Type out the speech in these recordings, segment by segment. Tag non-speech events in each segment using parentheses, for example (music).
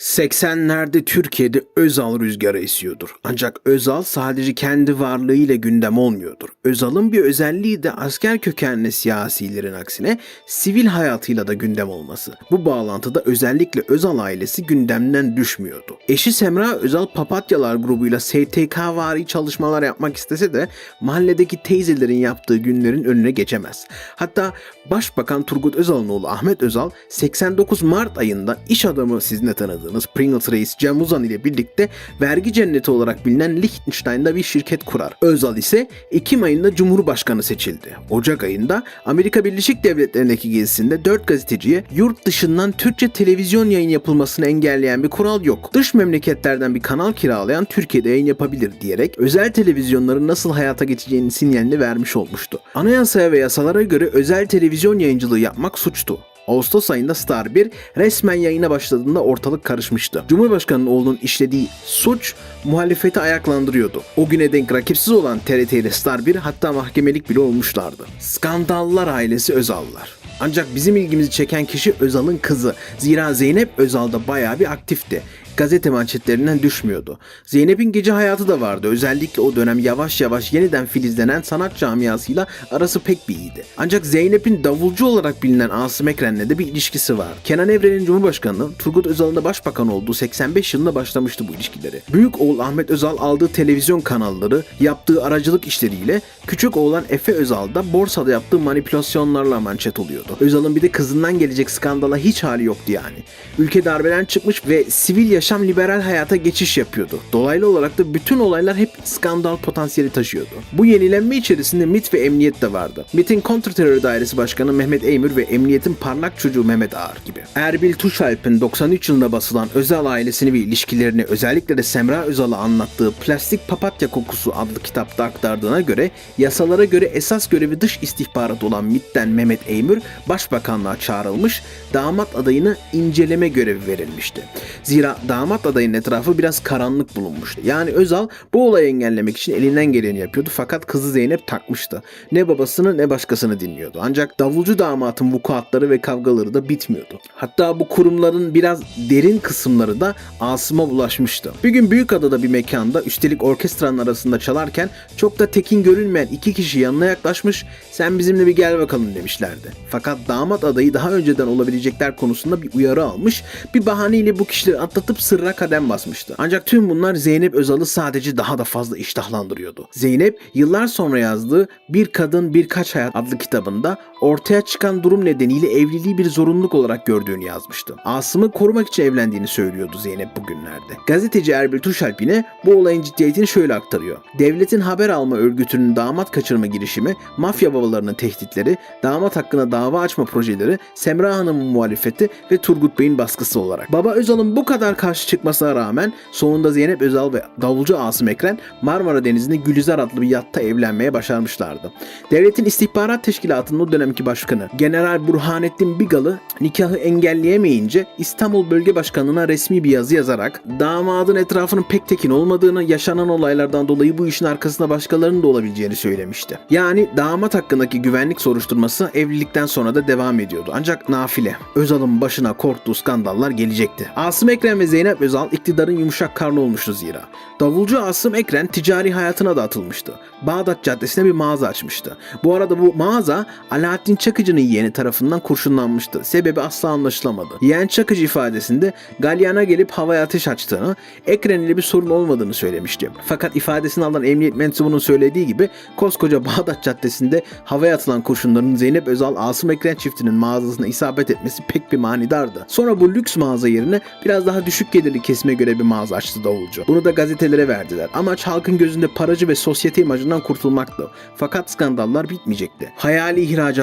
80'lerde Türkiye'de Özal rüzgarı esiyordur. Ancak Özal sadece kendi varlığıyla gündem olmuyordur. Özal'ın bir özelliği de asker kökenli siyasilerin aksine sivil hayatıyla da gündem olması. Bu bağlantıda özellikle Özal ailesi gündemden düşmüyordu. Eşi Semra Özal Papatyalar grubuyla STK vari çalışmalar yapmak istese de mahalledeki teyzelerin yaptığı günlerin önüne geçemez. Hatta Başbakan Turgut Özal'ın oğlu Ahmet Özal 89 Mart ayında iş adamı sizin de tanıdığınız Pringles Reis Cem Uzan ile birlikte vergi cenneti olarak bilinen Liechtenstein'da bir şirket kurar. Özal ise Ekim ayında Cumhurbaşkanı seçildi. Ocak ayında Amerika Birleşik Devletleri'ndeki gezisinde 4 gazeteciye yurt dışından Türkçe televizyon yayın yapılmasını engelleyen bir kural yok. Dış memleketlerden bir kanal kiralayan Türkiye'de yayın yapabilir diyerek özel televizyonların nasıl hayata geçeceğinin sinyalini vermiş olmuştu. Anayasaya ve yasalara göre özel televizyon yayıncılığı yapmak suçtu. Ağustos ayında Star 1 resmen yayına başladığında ortalık karışmıştı. Cumhurbaşkanının oğlunun işlediği suç muhalefeti ayaklandırıyordu. O güne denk rakipsiz olan TRT ile Star 1 hatta mahkemelik bile olmuşlardı. Skandallar ailesi Özallar. Ancak bizim ilgimizi çeken kişi Özal'ın kızı. Zira Zeynep Özal'da bayağı bir aktifti gazete manşetlerinden düşmüyordu. Zeynep'in gece hayatı da vardı. Özellikle o dönem yavaş yavaş yeniden filizlenen sanat camiasıyla arası pek bir iyiydi. Ancak Zeynep'in davulcu olarak bilinen Asım Ekren'le de bir ilişkisi var. Kenan Evren'in Cumhurbaşkanı, Turgut Özal'ın da başbakan olduğu 85 yılında başlamıştı bu ilişkileri. Büyük oğul Ahmet Özal aldığı televizyon kanalları, yaptığı aracılık işleriyle küçük oğlan Efe Özal da borsada yaptığı manipülasyonlarla manşet oluyordu. Özal'ın bir de kızından gelecek skandala hiç hali yoktu yani. Ülke darbeden çıkmış ve sivil yaşam liberal hayata geçiş yapıyordu. Dolaylı olarak da bütün olaylar hep skandal potansiyeli taşıyordu. Bu yenilenme içerisinde MIT ve emniyet de vardı. MIT'in kontrterör dairesi başkanı Mehmet Eymür ve emniyetin parlak çocuğu Mehmet Ağar gibi. Erbil Tuşalp'in 93 yılında basılan Özal ailesini ve ilişkilerini özellikle de Semra Özal'a anlattığı Plastik Papatya Kokusu adlı kitapta aktardığına göre yasalara göre esas görevi dış istihbarat olan MIT'ten Mehmet Eymür başbakanlığa çağrılmış, damat adayını inceleme görevi verilmişti. Zira damat adayının etrafı biraz karanlık bulunmuştu. Yani Özal bu olayı engellemek için elinden geleni yapıyordu fakat kızı Zeynep takmıştı. Ne babasını ne başkasını dinliyordu. Ancak davulcu damatın vukuatları ve kavgaları da bitmiyordu. Hatta bu kurumların biraz derin kısımları da Asım'a bulaşmıştı. Bir gün Büyükada'da bir mekanda üstelik orkestranın arasında çalarken çok da tekin görünmeyen iki kişi yanına yaklaşmış sen bizimle bir gel bakalım demişlerdi. Fakat damat adayı daha önceden olabilecekler konusunda bir uyarı almış bir bahaneyle bu kişileri atlatıp sırra kadem basmıştı. Ancak tüm bunlar Zeynep Özal'ı sadece daha da fazla iştahlandırıyordu. Zeynep yıllar sonra yazdığı Bir Kadın Birkaç Hayat adlı kitabında ortaya çıkan durum nedeniyle evliliği bir zorunluluk olarak gördüğünü yazmıştı. Asım'ı korumak için evlendiğini söylüyordu Zeynep bugünlerde. Gazeteci Erbil Tuşalp yine bu olayın ciddiyetini şöyle aktarıyor. Devletin haber alma örgütünün damat kaçırma girişimi, mafya babalarının tehditleri, damat hakkında dava açma projeleri, Semra Hanım'ın muhalefeti ve Turgut Bey'in baskısı olarak. Baba Özal'ın bu kadar karşı çıkmasına rağmen sonunda Zeynep Özal ve davulcu Asım Ekren Marmara Denizi'nde Gülizar adlı bir yatta evlenmeye başarmışlardı. Devletin istihbarat teşkilatının o dönemki başkanı General Burhanettin Bigalı nikahı engelleyemeyince İstanbul Bölge Başkanlığı'na resmi bir yazı yazarak damadın etrafının pek tekin olmadığını, yaşanan olaylardan dolayı bu işin arkasında başkalarının da olabileceğini söylemişti. Yani damat hakkındaki güvenlik soruşturması evlilikten sonra da devam ediyordu. Ancak nafile. Özal'ın başına korktuğu skandallar gelecekti. Asım Ekren ve Zeynep Özal iktidarın yumuşak karnı olmuştu zira. Davulcu Asım Ekren ticari hayatına da atılmıştı. Bağdat Caddesi'ne bir mağaza açmıştı. Bu arada bu mağaza Alaaddin Çakıcı'nın yeğeni tarafından kurşunlanmıştı. Sebebi asla anlaşılamadı. Yeğen Çakıcı ifadesinde galyana gelip havaya ateş açtığını, Ekren ile bir sorun olmadığını söylemişti. Fakat ifadesini alan emniyet mensubunun söylediği gibi koskoca (laughs) Bağdat Caddesi'nde havaya atılan kurşunların Zeynep Özal Asım Ekren çiftinin mağazasına isabet etmesi pek bir manidardı. Sonra bu lüks mağaza yerine biraz daha düşük gelirli kesime göre bir mağaza açtı davulcu. Bunu da gazetelere verdiler. Amaç halkın gözünde paracı ve sosyete imajından kurtulmaktı. Fakat skandallar bitmeyecekti. Hayali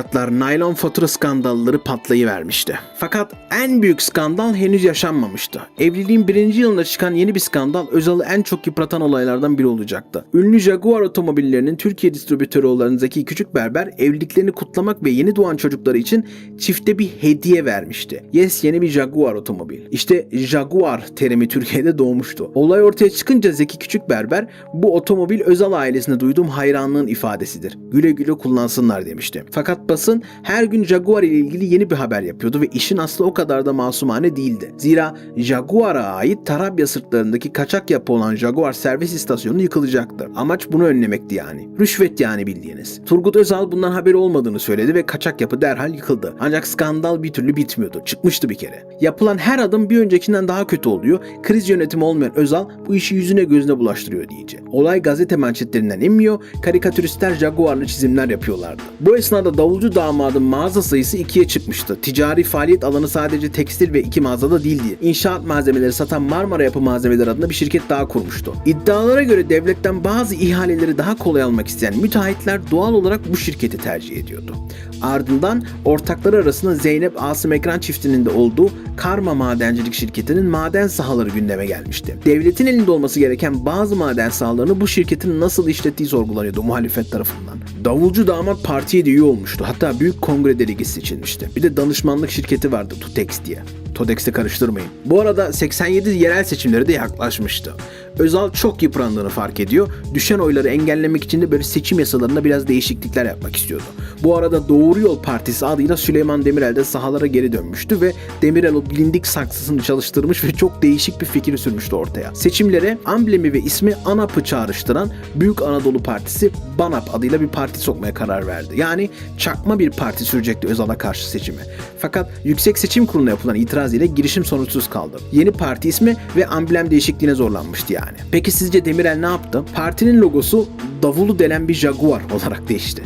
ihracatlar, naylon fatura skandalları patlayıvermişti. Fakat en büyük skandal henüz yaşanmamıştı. Evliliğin birinci yılında çıkan yeni bir skandal Özal'ı en çok yıpratan olaylardan biri olacaktı. Ünlü Jaguar otomobillerinin Türkiye distribütörü olan Zeki Küçük Berber evliliklerini kutlamak ve yeni doğan çocukları için çifte bir hediye vermişti. Yes yeni bir Jaguar otomobil. İşte Jaguar terimi Türkiye'de doğmuştu. Olay ortaya çıkınca Zeki Küçük Berber bu otomobil Özal ailesine duyduğum hayranlığın ifadesidir. Güle güle kullansınlar demişti. Fakat Basın her gün Jaguar ile ilgili yeni bir haber yapıyordu ve işin aslı o kadar da masumane değildi. Zira Jaguar'a ait Tarabya sırtlarındaki kaçak yapı olan Jaguar servis istasyonu yıkılacaktı. Amaç bunu önlemekti yani. Rüşvet yani bildiğiniz. Turgut Özal bundan haberi olmadığını söyledi ve kaçak yapı derhal yıkıldı. Ancak skandal bir türlü bitmiyordu. Çıkmıştı bir kere. Yapılan her adım bir öncekinden daha kötü oluyor. Kriz yönetimi olmayan Özal bu işi yüzüne gözüne bulaştırıyor diyece. Olay gazete manşetlerinden inmiyor, karikatüristler Jaguar'lı çizimler yapıyorlardı. Bu esnada davulcu damadın mağaza sayısı ikiye çıkmıştı. Ticari faaliyet alanı sadece tekstil ve iki mağazada değildi. İnşaat malzemeleri satan Marmara Yapı Malzemeleri adında bir şirket daha kurmuştu. İddialara göre devletten bazı ihaleleri daha kolay almak isteyen müteahhitler doğal olarak bu şirketi tercih ediyordu. Ardından ortakları arasında Zeynep Asım Ekran çiftinin de olduğu Karma Madencilik şirketinin maden sahaları gündeme gelmişti. Devletin elinde olması gereken bazı maden sahalarını bu şirketin nasıl işlettiği sorgulanıyordu muhalefet tarafından. Davulcu damat partiye de üye olmuştu. Hatta büyük kongre delegesi seçilmişti. Bir de danışmanlık şirketi vardı Tutex diye. Todex'te karıştırmayın. Bu arada 87 yerel seçimleri de yaklaşmıştı. Özal çok yıprandığını fark ediyor. Düşen oyları engellemek için de böyle seçim yasalarında biraz değişiklikler yapmak istiyordu. Bu arada Doğru Yol Partisi adıyla Süleyman Demirel de sahalara geri dönmüştü ve Demirel o bilindik saksısını çalıştırmış ve çok değişik bir fikir sürmüştü ortaya. Seçimlere amblemi ve ismi ANAP'ı çağrıştıran Büyük Anadolu Partisi BANAP adıyla bir parti sokmaya karar verdi. Yani çakma bir parti sürecekti Özal'a karşı seçime. Fakat Yüksek Seçim Kurulu'na yapılan itiraz ile girişim sonuçsuz kaldı. Yeni parti ismi ve amblem değişikliğine zorlanmıştı yani. Peki sizce Demirel ne yaptı? Partinin logosu davulu delen bir jaguar olarak değişti.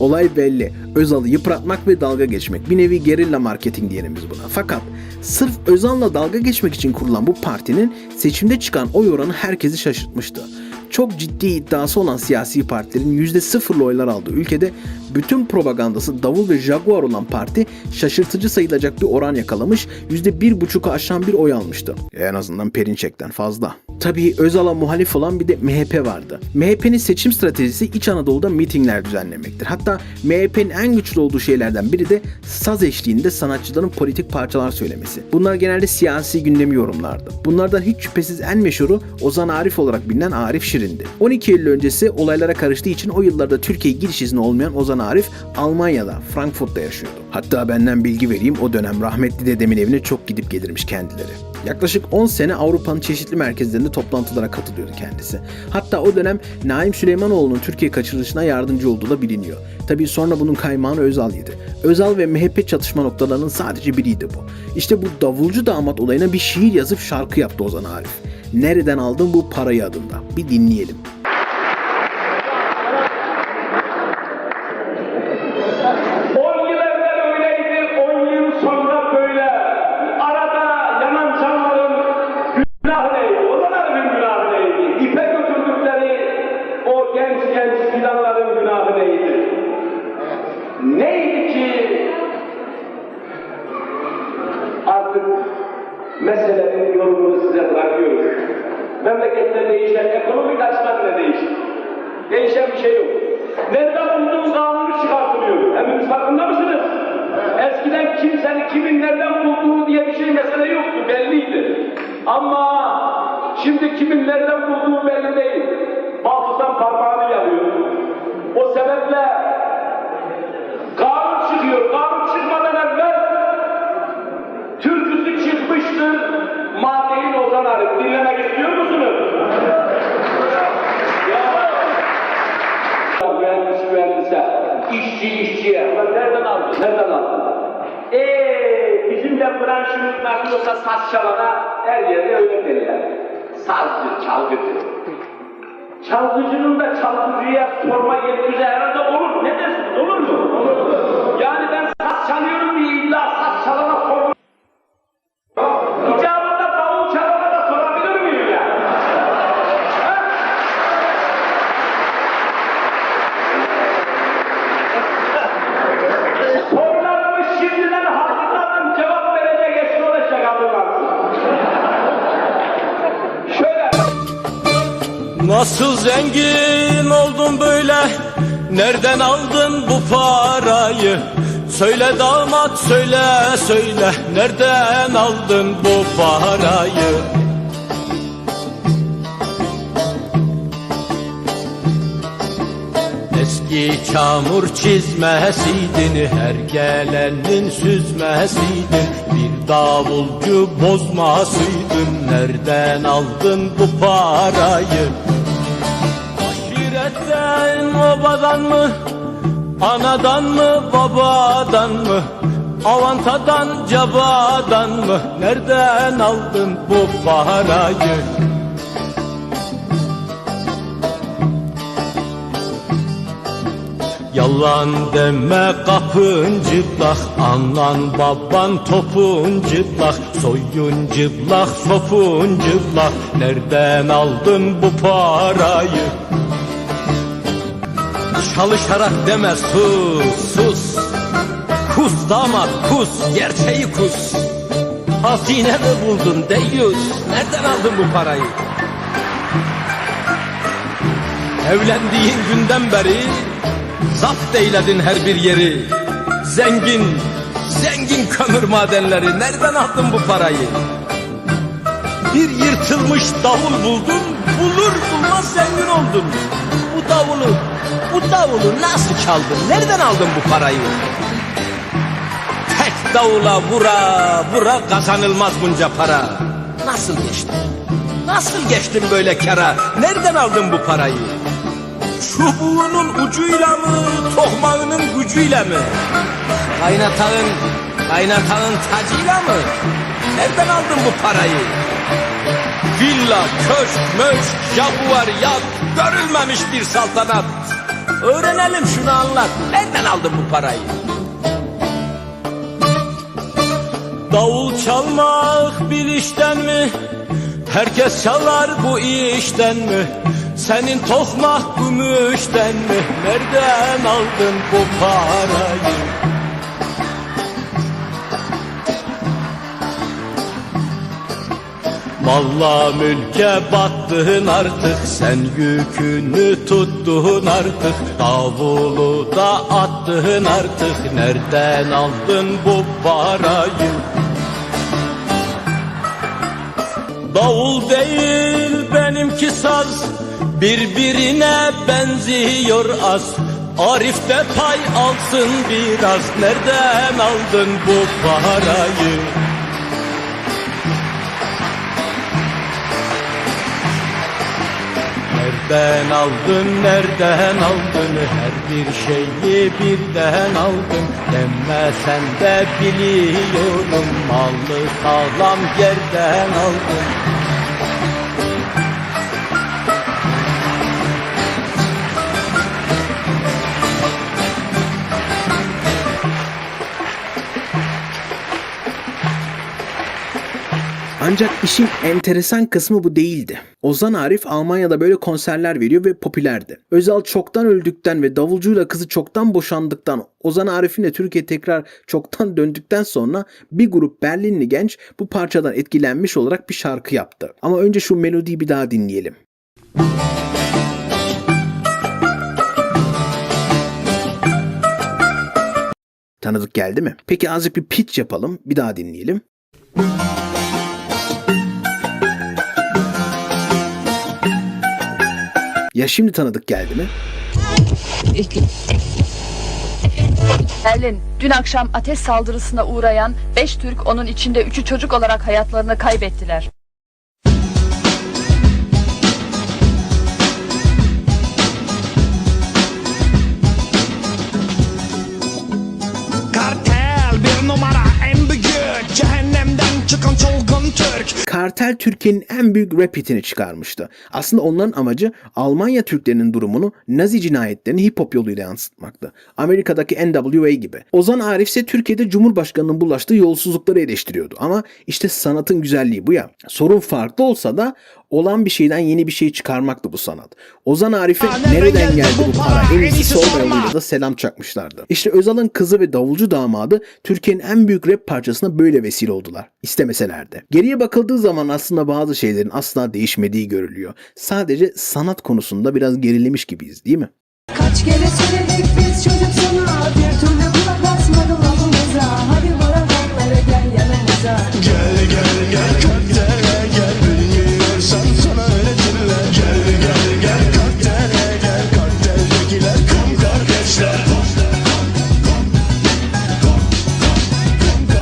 Olay belli. Özal'ı yıpratmak ve dalga geçmek. Bir nevi gerilla marketing diyelim biz buna. Fakat sırf Özal'la dalga geçmek için kurulan bu partinin seçimde çıkan oy oranı herkesi şaşırtmıştı çok ciddi iddiası olan siyasi partilerin %0'lı oylar aldığı ülkede bütün propagandası davul ve jaguar olan parti şaşırtıcı sayılacak bir oran yakalamış %1,5'u aşan bir oy almıştı. En azından Perinçek'ten fazla. Tabii Özal'a muhalif olan bir de MHP vardı. MHP'nin seçim stratejisi İç Anadolu'da mitingler düzenlemektir. Hatta MHP'nin en güçlü olduğu şeylerden biri de saz eşliğinde sanatçıların politik parçalar söylemesi. Bunlar genelde siyasi gündemi yorumlardı. Bunlardan hiç şüphesiz en meşhuru Ozan Arif olarak bilinen Arif Şirin'di. 12 Eylül öncesi olaylara karıştığı için o yıllarda Türkiye'ye giriş izni olmayan Ozan Arif Almanya'da, Frankfurt'ta yaşıyordu. Hatta benden bilgi vereyim o dönem rahmetli dedemin evine çok gidip gelirmiş kendileri. Yaklaşık 10 sene Avrupa'nın çeşitli merkezlerinde toplantılara katılıyordu kendisi. Hatta o dönem Naim Süleymanoğlu'nun Türkiye kaçırılışına yardımcı olduğu da biliniyor. Tabii sonra bunun kaymağını Özal yedi. Özal ve MHP çatışma noktalarının sadece biriydi bu. İşte bu davulcu damat olayına bir şiir yazıp şarkı yaptı Ozan Arif. Nereden aldın bu parayı adında? Bir dinleyelim. Kimin nereden bulduğu diye bir şey mesele yoktu, belliydi. Ama şimdi kimin nereden bulduğu belli değil. Baltısan parmağını yalıyor. O sebeple kanun çıkıyor. Kanun çıkmadan evvel türküsü çıkmıştır. Madeyin Ozan Arif. Dinlemek istiyor musunuz? Ya mühendis mühendise, işçi işçiye. Nereden aldın? Nereden aldın? Eee bizim de branşımız nasıl olsa saz çalana her yerde öyle derler. Sazcı, çalgıcı. Çalgıcının da çalgıcıya sorma yetkisi herhalde olur. Ne dersiniz? Olur mu? Olur. Yani ben saz çalıyorum diye illa saz çalana Nasıl zengin oldun böyle? Nereden aldın bu parayı? Söyle damat söyle söyle. Nereden aldın bu parayı? Eski çamur çizmesiydin Her gelenin süzmesiydin. Bir davulcu bozmasıydın Nereden aldın bu parayı Aşiretten obadan mı Anadan mı babadan mı? Avantadan cabadan mı? Nereden aldın bu parayı Yalan deme kapın cıplak Anan baban topun cıplak Soyun cıplak sopun cıplak Nereden aldın bu parayı Çalışarak deme sus sus. Kus damat kus gerçeği kus. Hazine mi buldun deyyus Nereden aldın bu parayı? Evlendiğin günden beri Zapt eyledin her bir yeri. Zengin, zengin kömür madenleri Nereden aldın bu parayı? Bir yırtılmış davul buldun Bulur bulmaz zengin oldun. Bu davulu, bu davulu nasıl çaldın? Nereden aldın bu parayı? Tek davula vura vura kazanılmaz bunca para Nasıl geçtin? Nasıl geçtin böyle kara? Nereden aldın bu parayı? Çubuğunun ucuyla mı, tokmağının gücüyle mi? Kaynatağın, kaynatağın tacıyla mı? Nereden aldın bu parayı? Villa, köşk, möşk, jaguar, yat, görülmemiş bir saltanat. Öğrenelim şunu anlat. Nereden aldın bu parayı? Davul çalmak bir işten mi? Herkes çalar bu işten mi? Senin tokmak gümüşten mi? Nereden aldın bu parayı? Valla mülke battın artık Sen yükünü tuttun artık Davulu da attın artık Nereden aldın bu parayı? Davul değil benimki saz Birbirine benziyor az Arif de pay alsın biraz Nereden aldın bu parayı? Nereden aldın, nereden aldın? Her bir şeyi birden aldın. Deme sen de biliyorum. Malı sağlam yerden aldın Ancak işin enteresan kısmı bu değildi. Ozan Arif Almanya'da böyle konserler veriyor ve popülerdi. Özal çoktan öldükten ve davulcuyla kızı çoktan boşandıktan Ozan Arif'in de Türkiye tekrar çoktan döndükten sonra bir grup Berlinli genç bu parçadan etkilenmiş olarak bir şarkı yaptı. Ama önce şu melodiyi bir daha dinleyelim. Tanıdık geldi mi? Peki azıcık bir pitch yapalım. Bir daha dinleyelim. Ya şimdi tanıdık geldi mi? Berlin, dün akşam ateş saldırısına uğrayan 5 Türk onun içinde 3'ü çocuk olarak hayatlarını kaybettiler. Kartel Türkiye'nin en büyük rap çıkarmıştı. Aslında onların amacı Almanya Türklerinin durumunu Nazi cinayetlerini hip hop yoluyla yansıtmaktı. Amerika'daki NWA gibi. Ozan Arif ise Türkiye'de Cumhurbaşkanı'nın bulaştığı yolsuzlukları eleştiriyordu. Ama işte sanatın güzelliği bu ya. Sorun farklı olsa da olan bir şeyden yeni bir şey çıkarmaktı bu sanat. Ozan Arif'e nereden geldi bu para? En iyisi sorma. yoluyla da selam çakmışlardı. İşte Özal'ın kızı ve davulcu damadı Türkiye'nin en büyük rap parçasına böyle vesile oldular. İstemeseler de. Geriye bakıldığı zaman aslında bazı şeylerin asla değişmediği görülüyor. Sadece sanat konusunda biraz gerilemiş gibiyiz değil mi? Kaç kere söyledik biz çocuk sana Bir türlü kulak asmadı lafımıza Hadi bana gel yanımıza